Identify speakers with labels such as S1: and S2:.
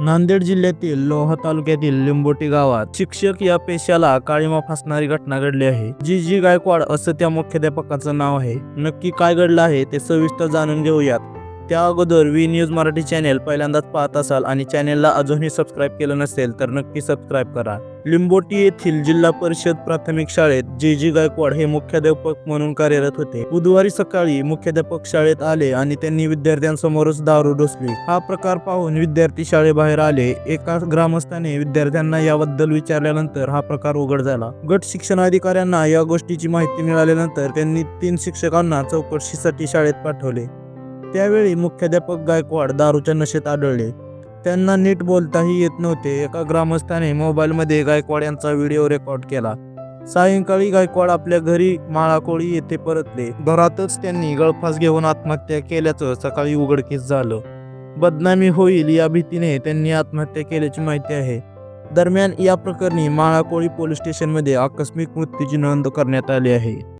S1: नांदेड जिल्ह्यातील लोहा तालुक्यातील लिंबोटी गावात शिक्षक या पेशाला काळीमा फासणारी घटना घडली आहे. जी जी गायकवाड असं त्या मुख्याध्यापकाचं नाव आहे. नक्की काय घडलं आहे ते सविस्तर जाणून घेऊयात. त्या अगोदर वी न्यूज मराठी चॅनेल पहिल्यांदाच पाहत असाल आणि चॅनेलला अजूनही सबस्क्राईब केलं नसेल तर नक्की सबस्क्राईब करा. लिंबोटी येथील जिल्हा परिषद प्राथमिक शाळेत जे जी गायकवाड हे मुख्याध्यापक म्हणून कार्यरत होते. बुधवारी सकाळी मुख्याध्यापक शाळेत आले आणि त्यांनी विद्यार्थ्यांसमोरच दारू डोसली हा प्रकार पाहून विद्यार्थी शाळेबाहेर आले. एका ग्रामस्थाने विद्यार्थ्यांना याबद्दल विचारल्यानंतर हा प्रकार उघड झाला. गट शिक्षण अधिकाऱ्यांना या गोष्टीची माहिती मिळाल्यानंतर त्यांनी तीन शिक्षकांना चौकशीसाठी शाळेत पाठवले. त्यावेळी मुख्याध्यापक गायकवाड दारूच्या नशेत आढळले. त्यांना नीट बोलताही येत नव्हते. एका ग्रामस्थाने मोबाईलमध्ये गायकवाड यांचा व्हिडिओ रेकॉर्ड केला. सायंकाळी गायकवाड आपल्या घरी माळाकोळी येथे परतले. घरातच त्यांनी गळफास घेऊन आत्महत्या केल्याचं सकाळी उघडकीस झालं. बदनामी होईल या भीतीने त्यांनी आत्महत्या केल्याची माहिती आहे. दरम्यान या प्रकरणी माळाकोळी पोलीस स्टेशनमध्ये आकस्मिक मृत्यूची नोंद करण्यात आली आहे.